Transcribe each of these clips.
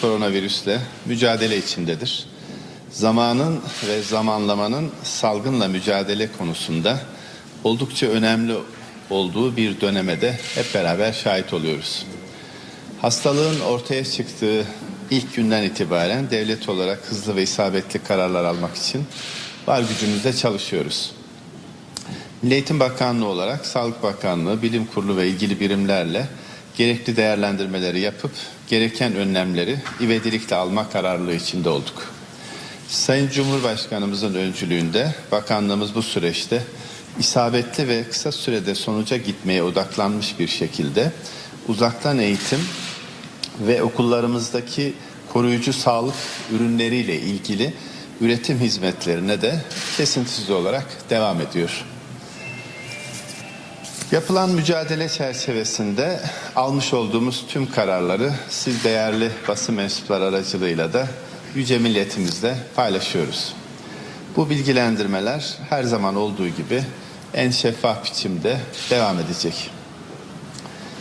koronavirüsle mücadele içindedir. Zamanın ve zamanlamanın salgınla mücadele konusunda oldukça önemli olduğu bir döneme de hep beraber şahit oluyoruz. Hastalığın ortaya çıktığı ilk günden itibaren devlet olarak hızlı ve isabetli kararlar almak için var gücümüzle çalışıyoruz. Milli Eğitim Bakanlığı olarak Sağlık Bakanlığı, Bilim Kurulu ve ilgili birimlerle gerekli değerlendirmeleri yapıp gereken önlemleri ivedilikle alma kararlılığı içinde olduk. Sayın Cumhurbaşkanımızın öncülüğünde bakanlığımız bu süreçte isabetli ve kısa sürede sonuca gitmeye odaklanmış bir şekilde uzaktan eğitim ve okullarımızdaki koruyucu sağlık ürünleriyle ilgili üretim hizmetlerine de kesintisiz olarak devam ediyor. Yapılan mücadele çerçevesinde almış olduğumuz tüm kararları siz değerli basın mensupları aracılığıyla da yüce milletimizle paylaşıyoruz. Bu bilgilendirmeler her zaman olduğu gibi en şeffaf biçimde devam edecek.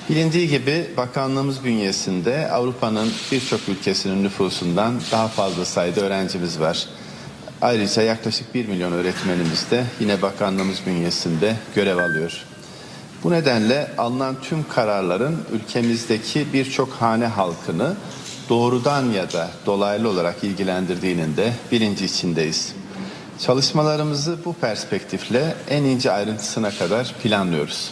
Bilindiği gibi bakanlığımız bünyesinde Avrupa'nın birçok ülkesinin nüfusundan daha fazla sayıda öğrencimiz var. Ayrıca yaklaşık 1 milyon öğretmenimiz de yine bakanlığımız bünyesinde görev alıyor. Bu nedenle alınan tüm kararların ülkemizdeki birçok hane halkını doğrudan ya da dolaylı olarak ilgilendirdiğinin de bilinci içindeyiz. Çalışmalarımızı bu perspektifle en ince ayrıntısına kadar planlıyoruz.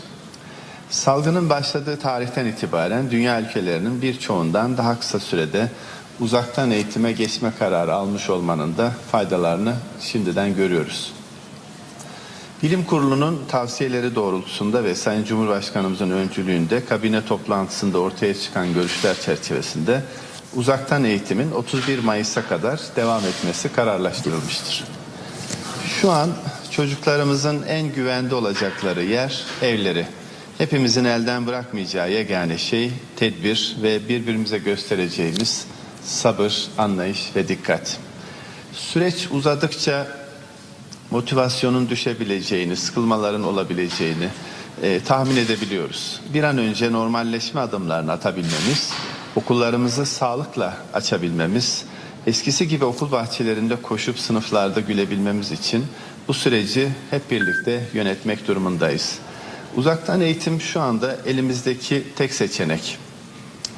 Salgının başladığı tarihten itibaren dünya ülkelerinin birçoğundan daha kısa sürede uzaktan eğitime geçme kararı almış olmanın da faydalarını şimdiden görüyoruz. Bilim Kurulu'nun tavsiyeleri doğrultusunda ve Sayın Cumhurbaşkanımızın öncülüğünde kabine toplantısında ortaya çıkan görüşler çerçevesinde uzaktan eğitimin 31 Mayıs'a kadar devam etmesi kararlaştırılmıştır. Şu an çocuklarımızın en güvende olacakları yer evleri. Hepimizin elden bırakmayacağı yegane şey tedbir ve birbirimize göstereceğimiz sabır, anlayış ve dikkat. Süreç uzadıkça motivasyonun düşebileceğini, sıkılmaların olabileceğini e, tahmin edebiliyoruz. Bir an önce normalleşme adımlarını atabilmemiz, okullarımızı sağlıkla açabilmemiz, eskisi gibi okul bahçelerinde koşup sınıflarda gülebilmemiz için bu süreci hep birlikte yönetmek durumundayız. Uzaktan eğitim şu anda elimizdeki tek seçenek.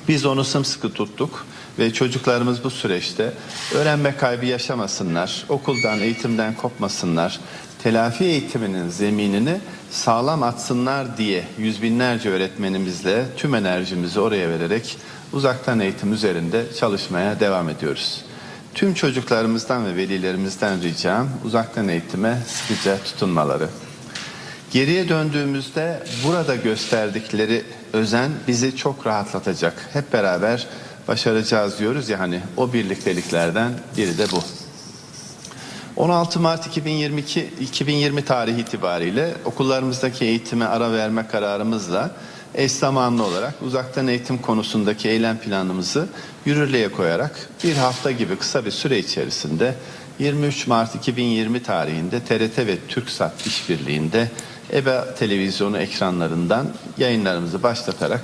Biz onu sımsıkı tuttuk ve çocuklarımız bu süreçte öğrenme kaybı yaşamasınlar, okuldan, eğitimden kopmasınlar, telafi eğitiminin zeminini sağlam atsınlar diye yüz binlerce öğretmenimizle tüm enerjimizi oraya vererek uzaktan eğitim üzerinde çalışmaya devam ediyoruz. Tüm çocuklarımızdan ve velilerimizden ricam uzaktan eğitime sıkıca tutunmaları. Geriye döndüğümüzde burada gösterdikleri özen bizi çok rahatlatacak. Hep beraber başaracağız diyoruz ya hani o birlikteliklerden biri de bu. 16 Mart 2022 2020 tarihi itibariyle okullarımızdaki eğitime ara verme kararımızla eş zamanlı olarak uzaktan eğitim konusundaki eylem planımızı yürürlüğe koyarak bir hafta gibi kısa bir süre içerisinde 23 Mart 2020 tarihinde TRT ve TürkSat işbirliğinde EBA televizyonu ekranlarından yayınlarımızı başlatarak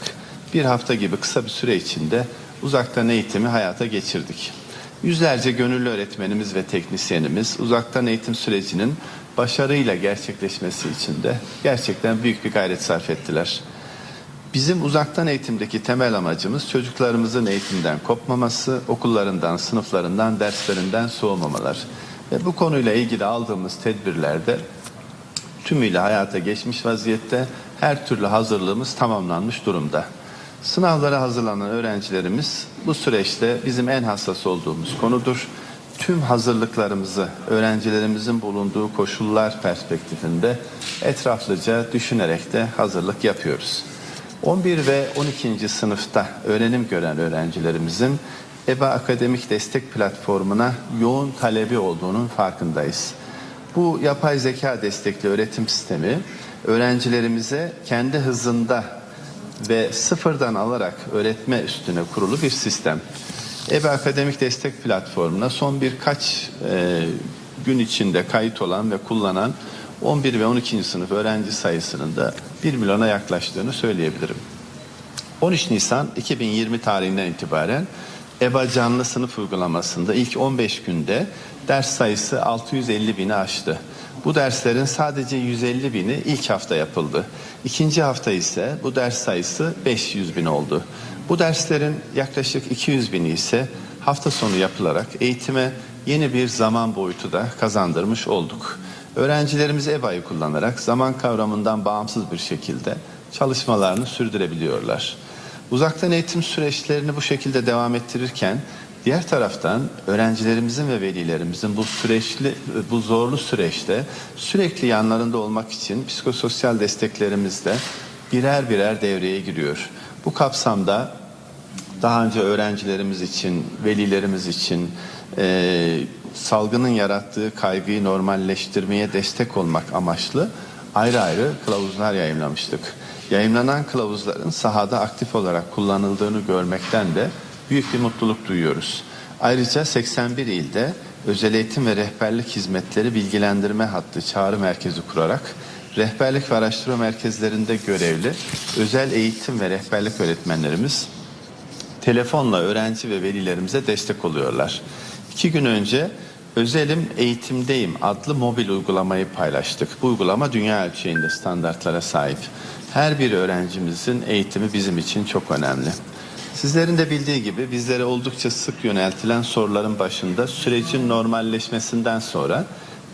bir hafta gibi kısa bir süre içinde uzaktan eğitimi hayata geçirdik. Yüzlerce gönüllü öğretmenimiz ve teknisyenimiz uzaktan eğitim sürecinin başarıyla gerçekleşmesi için de gerçekten büyük bir gayret sarf ettiler. Bizim uzaktan eğitimdeki temel amacımız çocuklarımızın eğitimden kopmaması, okullarından, sınıflarından, derslerinden soğumamalar. Ve bu konuyla ilgili aldığımız tedbirlerde tümüyle hayata geçmiş vaziyette her türlü hazırlığımız tamamlanmış durumda. Sınavlara hazırlanan öğrencilerimiz bu süreçte bizim en hassas olduğumuz konudur. Tüm hazırlıklarımızı öğrencilerimizin bulunduğu koşullar perspektifinde etraflıca düşünerek de hazırlık yapıyoruz. 11 ve 12. sınıfta öğrenim gören öğrencilerimizin EBA Akademik Destek Platformu'na yoğun talebi olduğunun farkındayız. Bu yapay zeka destekli öğretim sistemi öğrencilerimize kendi hızında ve sıfırdan alarak öğretme üstüne kurulu bir sistem. EBA Akademik Destek Platformu'na son birkaç e, gün içinde kayıt olan ve kullanan 11 ve 12. sınıf öğrenci sayısının da 1 milyona yaklaştığını söyleyebilirim. 13 Nisan 2020 tarihinden itibaren EBA canlı sınıf uygulamasında ilk 15 günde ders sayısı 650 bini aştı. Bu derslerin sadece 150 bini ilk hafta yapıldı. İkinci hafta ise bu ders sayısı 500 bin oldu. Bu derslerin yaklaşık 200 bini ise hafta sonu yapılarak eğitime yeni bir zaman boyutu da kazandırmış olduk. Öğrencilerimiz EBA'yı kullanarak zaman kavramından bağımsız bir şekilde çalışmalarını sürdürebiliyorlar. Uzaktan eğitim süreçlerini bu şekilde devam ettirirken diğer taraftan öğrencilerimizin ve velilerimizin bu süreçli bu zorlu süreçte sürekli yanlarında olmak için psikososyal desteklerimiz de birer birer devreye giriyor. Bu kapsamda daha önce öğrencilerimiz için, velilerimiz için e, salgının yarattığı kaygıyı normalleştirmeye destek olmak amaçlı ayrı ayrı kılavuzlar yayınlamıştık. Yayınlanan kılavuzların sahada aktif olarak kullanıldığını görmekten de büyük bir mutluluk duyuyoruz. Ayrıca 81 ilde özel eğitim ve rehberlik hizmetleri bilgilendirme hattı çağrı merkezi kurarak rehberlik ve araştırma merkezlerinde görevli özel eğitim ve rehberlik öğretmenlerimiz telefonla öğrenci ve velilerimize destek oluyorlar. İki gün önce Özelim Eğitimdeyim adlı mobil uygulamayı paylaştık. Bu uygulama dünya ölçeğinde standartlara sahip. Her bir öğrencimizin eğitimi bizim için çok önemli. Sizlerin de bildiği gibi bizlere oldukça sık yöneltilen soruların başında sürecin normalleşmesinden sonra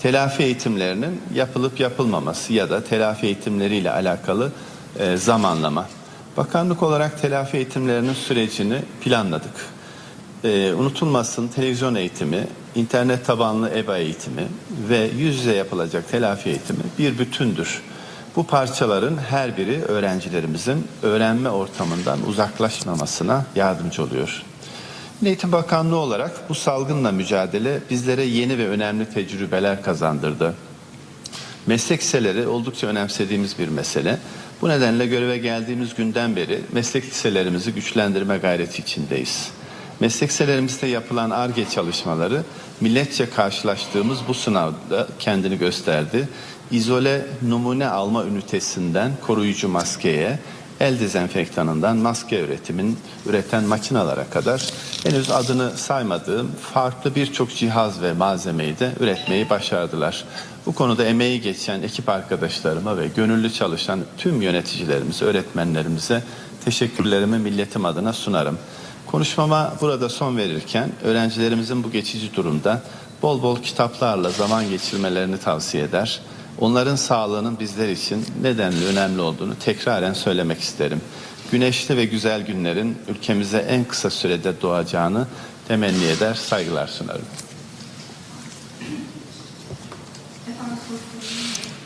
telafi eğitimlerinin yapılıp yapılmaması ya da telafi eğitimleriyle alakalı e, zamanlama. Bakanlık olarak telafi eğitimlerinin sürecini planladık. Ee, unutulmasın televizyon eğitimi, internet tabanlı EBA eğitimi ve yüz yüze yapılacak telafi eğitimi bir bütündür. Bu parçaların her biri öğrencilerimizin öğrenme ortamından uzaklaşmamasına yardımcı oluyor. Eğitim Bakanlığı olarak bu salgınla mücadele bizlere yeni ve önemli tecrübeler kazandırdı. Meslek oldukça önemsediğimiz bir mesele. Bu nedenle göreve geldiğimiz günden beri meslek liselerimizi güçlendirme gayreti içindeyiz. Meslek liselerimizde yapılan ARGE çalışmaları milletçe karşılaştığımız bu sınavda kendini gösterdi. İzole numune alma ünitesinden koruyucu maskeye, el dezenfektanından maske üretimin üreten makinalara kadar henüz adını saymadığım farklı birçok cihaz ve malzemeyi de üretmeyi başardılar. Bu konuda emeği geçen ekip arkadaşlarıma ve gönüllü çalışan tüm yöneticilerimize, öğretmenlerimize teşekkürlerimi milletim adına sunarım. Konuşmama burada son verirken öğrencilerimizin bu geçici durumda bol bol kitaplarla zaman geçirmelerini tavsiye eder. Onların sağlığının bizler için nedenli önemli olduğunu tekraren söylemek isterim. Güneşli ve güzel günlerin ülkemize en kısa sürede doğacağını temenni eder, saygılar sunarım.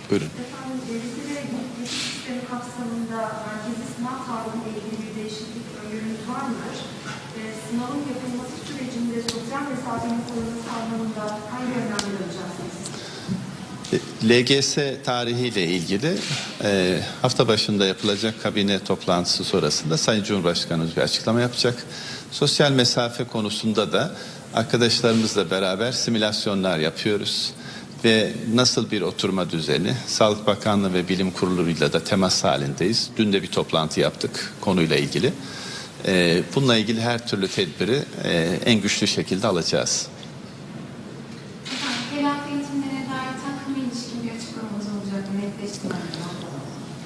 Buyurun. Kapsamında merkezi sınav tarzıyla ilgili bir değişiklik öngörünüz var mıdır? Sınavın yapılması sürecinde sosyal mesafenin korunması anlamında hangi önlemler alacaksınız? LGS tarihiyle ilgili e, hafta başında yapılacak kabine toplantısı sonrasında Sayın Cumhurbaşkanımız bir açıklama yapacak. Sosyal mesafe konusunda da arkadaşlarımızla beraber simülasyonlar yapıyoruz ve nasıl bir oturma düzeni Sağlık Bakanlığı ve Bilim Kurulu'yla da temas halindeyiz. Dün de bir toplantı yaptık konuyla ilgili. E, bununla ilgili her türlü tedbiri e, en güçlü şekilde alacağız.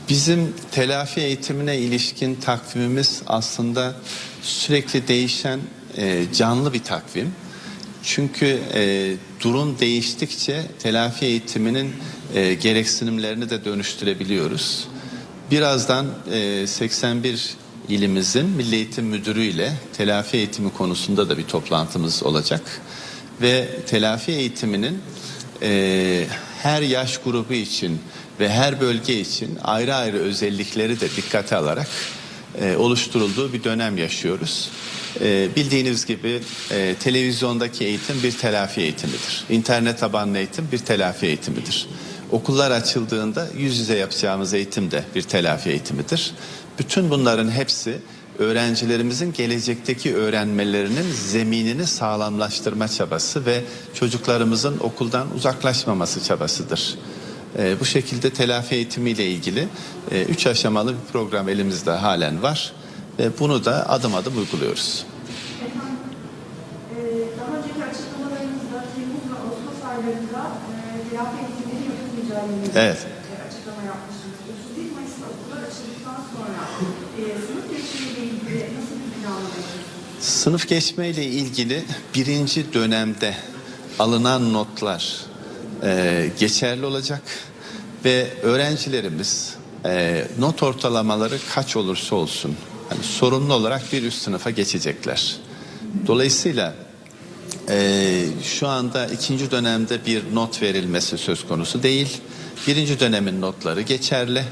Bizim telafi eğitimine ilişkin takvimimiz aslında sürekli değişen e, canlı bir takvim. Çünkü e, durum değiştikçe telafi eğitiminin e, gereksinimlerini de dönüştürebiliyoruz. Birazdan e, 81 ilimizin Milli Eğitim Müdürü ile telafi eğitimi konusunda da bir toplantımız olacak. Ve telafi eğitiminin e, her yaş grubu için ve her bölge için ayrı ayrı özellikleri de dikkate alarak e, oluşturulduğu bir dönem yaşıyoruz. E, bildiğiniz gibi e, televizyondaki eğitim bir telafi eğitimidir. İnternet tabanlı eğitim bir telafi eğitimidir. Okullar açıldığında yüz yüze yapacağımız eğitim de bir telafi eğitimidir. Bütün bunların hepsi öğrencilerimizin gelecekteki öğrenmelerinin zeminini sağlamlaştırma çabası ve çocuklarımızın okuldan uzaklaşmaması çabasıdır. Ee, bu şekilde telafi eğitimiyle ilgili e, üç aşamalı bir program elimizde halen var ve bunu da adım adım uyguluyoruz. Efendim, önceki açıklamalarınızda Temmuz ve Ağustos aylarında e, telafi eğitimleri yapılmayacağı yönünde Evet. e, açıklama yapmıştınız. 31 Mayıs'ta okullar açıldıktan sonra sınıf geçişiyle ilgili nasıl bir plan yapıyorsunuz? Sınıf geçme ile ilgili birinci dönemde alınan notlar e, geçerli olacak ve öğrencilerimiz e, not ortalamaları kaç olursa olsun hani sorumlu olarak bir üst sınıfa geçecekler. Dolayısıyla e, şu anda ikinci dönemde bir not verilmesi söz konusu değil. Birinci dönemin notları geçerli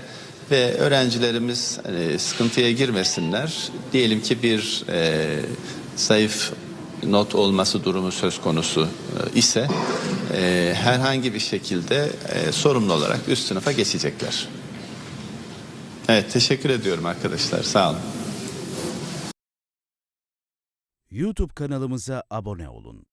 ve öğrencilerimiz e, sıkıntıya girmesinler. Diyelim ki bir e, zayıf not olması durumu söz konusu e, ise e, herhangi bir şekilde e, sorumlu olarak üst sınıfa geçecekler. Evet teşekkür ediyorum arkadaşlar sağ olun. YouTube kanalımıza abone olun.